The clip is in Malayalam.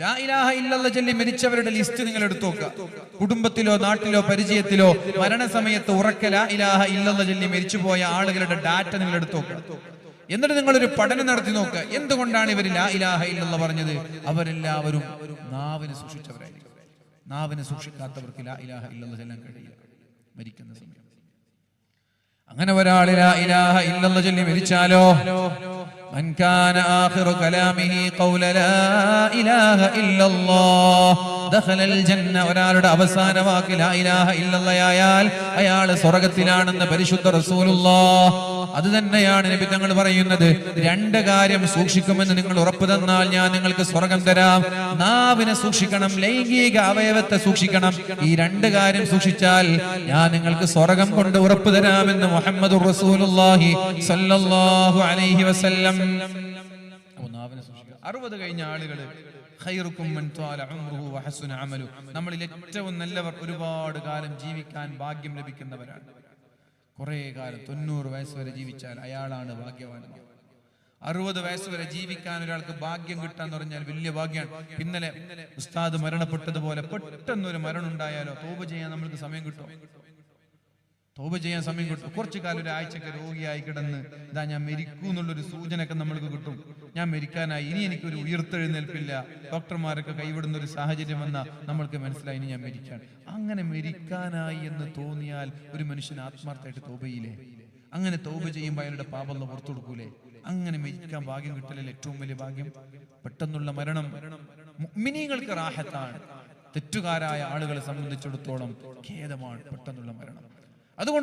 ലാ ഇലാഹ ചൊല്ലി മരിച്ചവരുടെ ലിസ്റ്റ് നിങ്ങൾ എടുത്തു നോക്കുക. കുടുംബത്തിലോ നാട്ടിലോ പരിചയത്തിലോ മരണസമയത്ത് ഉറക്ക ലാ ഇലാഹ ഇല്ലല്ല ചൊല്ലി മരിച്ചുപോയ ആളുകളുടെ ഡാറ്റ നിങ്ങൾ എടുത്തു നോക്കുക. എന്നിട്ട് നിങ്ങളൊരു പഠനം നടത്തി നോക്കുക. എന്തുകൊണ്ടാണ് ഇവർ ലാ ഇലാഹ ഇല്ലല്ല പറഞ്ഞത്? അവരെല്ലാവരും നാവിനെ സൂക്ഷിച്ചവരായിരിക്കും. നാവിനെ സൂക്ഷിക്കാത്തവർക്ക് ലാ ഇലാഹ ഇല്ലല്ല ചൊല്ലാൻ കഴിയില്ല. മരിക്കുന്ന സമയം. അങ്ങനെ ഒരാൾ ലാ ഇലാഹ ഇല്ലല്ല ചൊല്ലി മരിച്ചാലോ? من كان آخر كلامه قول لا إله إلا الله ഒരാളുടെ അവസാന വാക്കിൽ ഇല്ലല്ലയായാൽ അയാൾ സ്വർഗത്തിലാണെന്ന് പരിശുദ്ധ റസൂലുള്ള അത് തന്നെയാണ് നബി തങ്ങൾ പറയുന്നത്. രണ്ട് കാര്യം സൂക്ഷിക്കുമെന്ന് നിങ്ങൾ ഉറപ്പ് തന്നാൽ ഞാൻ നിങ്ങൾക്ക് സ്വർഗം തരാം. നാവിനെ സൂക്ഷിക്കണം ലൈംഗിക അവയവത്തെ സൂക്ഷിക്കണം. ഈ രണ്ട് കാര്യം സൂക്ഷിച്ചാൽ ഞാൻ നിങ്ങൾക്ക് സ്വർഗം കൊണ്ട് ഉറപ്പ് തരാമെന്ന് മുഹമ്മദ് റസൂലുള്ളാഹി സല്ലല്ലാഹു അലൈഹി വസല്ലം. നാവിനെ സൂക്ഷിക്കുക. അറുപത് കഴിഞ്ഞ ആളുകൾ അമലു. നമ്മളിൽ ഏറ്റവും നല്ലവർ ഒരുപാട് കാലം ജീവിക്കാൻ ഭാഗ്യം ലഭിക്കുന്നവരാണ്. കുറേ കാലം തൊണ്ണൂറ് വയസ്സ് വരെ ജീവിച്ചാൽ അയാളാണ് ഭാഗ്യവാൻ അറുപത് വയസ്സ് വരെ ജീവിക്കാൻ ഒരാൾക്ക് ഭാഗ്യം കിട്ടാന്ന് പറഞ്ഞാൽ വലിയ ഭാഗ്യമാണ്. ഇന്നലെ ഉസ്താദ് മരണപ്പെട്ടതുപോലെ പെട്ടെന്നൊരു മരണം ഉണ്ടായാലോ തോപ് ചെയ്യാൻ നമ്മൾക്ക് സമയം കിട്ടും തോപ ചെയ്യാൻ സമയം കിട്ടും. കുറച്ചു കാലം ഒരു ആഴ്ചക്ക് രോഗിയായി കിടന്ന് ഇതാ ഞാൻ മരിക്കൂ എന്നുള്ളൊരു സൂചനയൊക്കെ നമ്മൾക്ക് കിട്ടും. ഞാൻ മരിക്കാനായി. ഇനി എനിക്കൊരു ഉയർത്തെഴുന്നേൽപ്പില്ല. ഡോക്ടർമാരൊക്കെ കൈവിടുന്ന ഒരു സാഹചര്യം വന്ന നമ്മൾക്ക് മനസ്സിലായി ഇനി ഞാൻ മരിക്കാൻ അങ്ങനെ മരിക്കാനായി എന്ന് തോന്നിയാൽ ഒരു മനുഷ്യൻ ആത്മാർത്ഥമായിട്ട് തോപയില്ലേ അങ്ങനെ തോപ ചെയ്യുമ്പോൾ അയാളുടെ പാപം പുറത്തു കൊടുക്കൂലേ? അങ്ങനെ മരിക്കാൻ ഭാഗ്യം കിട്ടലല്ലേ. ഏറ്റവും വലിയ ഭാഗ്യം പെട്ടെന്നുള്ള മരണം. മിനിങ്ങൾക്ക് റാഹത്താണ്. തെറ്റുകാരായ ആളുകളെ സംബന്ധിച്ചിടത്തോളം ഖേദമാണ് പെട്ടെന്നുള്ള മരണം. അതുകൊണ്ട്